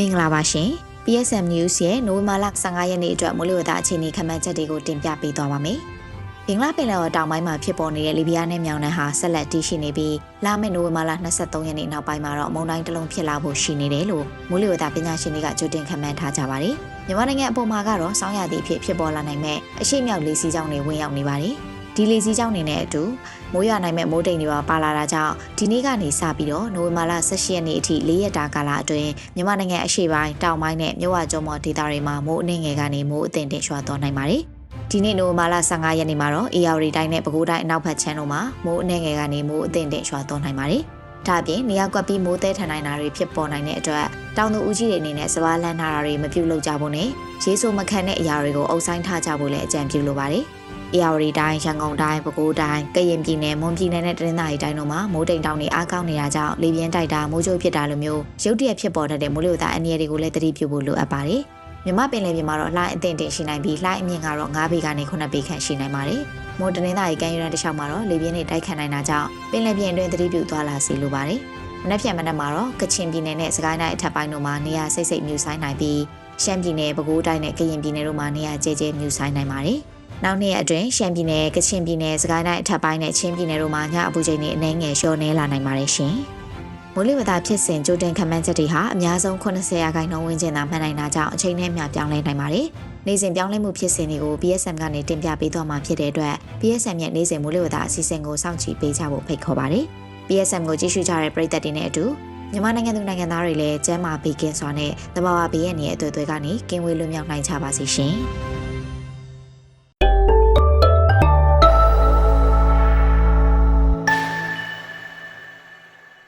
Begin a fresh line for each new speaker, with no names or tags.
မင်္ဂလာပါရှင် PSM News ရဲ့နိုဝင်ဘာလ15ရက်နေ့အတွက်မိုးလေဝသအခြေအနေခန့်မှန်းချက်တွေကိုတင်ပြပေးသွားပါမယ်။ဘင်္ဂလားပင်လယ်ော်တောင်ပိုင်းမှာဖြစ်ပေါ်နေတဲ့လီဘီယာနဲ့မြောင်နှံဟာဆက်လက်တည်ရှိနေပြီးလာမယ့်နိုဝင်ဘာလ23ရက်နေ့နောက်ပိုင်းမှာတော့မုန်တိုင်းတစ်လုံးဖြစ်လာဖို့ရှိနေတယ်လို့မိုးလေဝသပညာရှင်တွေကကြိုတင်ခန့်မှန်းထားကြပါတယ်။မြန်မာနိုင်ငံအပေါ်မှာကတော့စောင်းရသည့်အဖြစ်ဖြစ်ပေါ်လာနိုင်မဲ့အရှိမြောက်လေးစီးကြောင်းတွေဝင်ရောက်နေပါတယ်။ ဒီလေးစီးကြောင်းနေနဲ့အတူမိုးရွာနိုင်မဲ့မိုးတိမ်တွေပါပါလာတာကြောင့်ဒီနေ့ကနေစပြီးတော့နိုဝင်ဘာလ18ရက်နေ့အထိ၄ရက်တာကာလအတွင်းမြန်မာနိုင်ငံအရှေ့ပိုင်းတောင်ပိုင်းနဲ့မြဝကျုံမော်ဒေသတွေမှာမိုးအနှင်းငယ်ကနေမိုးအသင့်တင်ရွာသွားနိုင်ပါတယ်။ဒီနေ့နိုဝင်ဘာလ15ရက်နေ့မှာတော့အေယာရီတိုင်းနဲ့ပဲခူးတိုင်းအနောက်ဘက်ခြမ်းတို့မှာမိုးအနှင်းငယ်ကနေမိုးအသင့်တင်ရွာသွားနိုင်ပါတယ်။ ဒါအပြင်နေရာကွက်ပြီးမိုးတဲထန်နိုင်တာတွေဖြစ်ပေါ်နိုင်တဲ့အတွက်တောင်သူဦးကြီးတွေအနေနဲ့စပါးလန်းထားတာတွေမပြုတ်လုပ်ကြဖို့နဲ့ရေဆိုးမခန့်တဲ့အရာတွေကိုအုပ်ဆိုင်ထားကြဖို့လည်းအကြံပြုလိုပါတယ်။အေရဝတီတိုင်းရန်ကုန်တိုင်းပဲခူးတိုင်းကရင်ပြည်နယ်မွန်ပြည်နယ်နဲ့တနင်္သာရီတိုင်းတို့မှာမိုးတိမ်တောင်တွေအားကောင်းနေတာကြောင့်လေပြင်းတိုက်တာမိုးကြိုးဖြစ်တာလိုမျိုးရုတ်တရက်ဖြစ်ပေါ်တတ်တဲ့မိုးလေဝသအန္တရာယ်တွေကိုလည်းသတိပြုဖို့လိုအပ်ပါတယ်။ မြမပင်လယ်ပြင်မှာတော့လှိုင်းအသင့်တင်ရှိနိုင်ပြီးလှိုင်းအမြင့်ကတော့9ပေကနေ9ပေခန့်ရှိနိုင်ပါတယ်။မိုးတနင်္သာရီကမ်းရိုးတန်းတစ်လျှောက်မှာတော့လေပြင်းတွေတိုက်ခတ်နိုင်တာကြောင့်ပင်လယ်ပြင်အတွင်းသတိပြုသွားလာစေလိုပါတယ်။မနက်ဖြန်မနက်မှာတော့ကချင်ပြည်နယ်နဲ့စကိုင်းတိုင်းအထက်ပိုင်းတို့မှာနေရာစိတ်စိတ်မြူဆိုင်နိုင်ပြီးရှမ်းပြည်နယ်ပဲခူးတိုင်းနဲ့ကရင်ပြည်နယ်တို့မှာနေရာကျဲကျဲမြူဆိုင်နိုင်ပါတယ်။နောက်နှစ်ရက်အတွင်းရှမ်းပြည်နယ်၊ကချင်ပြည်နယ်၊စကိုင်းတိုင်းအထက်ပိုင်းနဲ့ချင်းပြည်နယ်တို့မှာညအပူချိန်တွေအနည်းငယ်လျော့နေလာနိုင်ပါတယ်ရှင်။ မိုးလေဝသဖြစ်စဉ်ကြိုတင်ခန့်မှန်းချက်တွေဟာအများဆုံး80ရာခိုင်နှုန်းဝန်းကျင်သာမှန်နိုင်တာကြောင့်အချိန်နဲ့မျှပြောင်းလဲနိုင်ပါတယ်။နေ့စဉ်ပြောင်းလဲမှုဖြစ်စဉ်တွေကို BSM ကနေတင်ပြပေးသွားမှာဖြစ်တဲ့အတွက် BSM ရဲ့နေ့စဉ်မိုးလေဝသအစီအစဉ်ကိုစောင့်ကြည့်ပေးကြဖို့ဖိတ်ခေါ်ပါတယ်။ BSM ကိုကြည့်ရှုကြတဲ့ပရိသတ်တွေနဲ့အတူမြန်မာနိုင်ငံသူနိုင်ငံသားတွေလည်းကျန်းမာပေးကင်းစွာနဲ့တဘာဝဘေးရန်ရဲ့အသွေးသွေးကနေကင်းဝေးလွတ်မြောက်နိုင်ကြပါစေရှင်။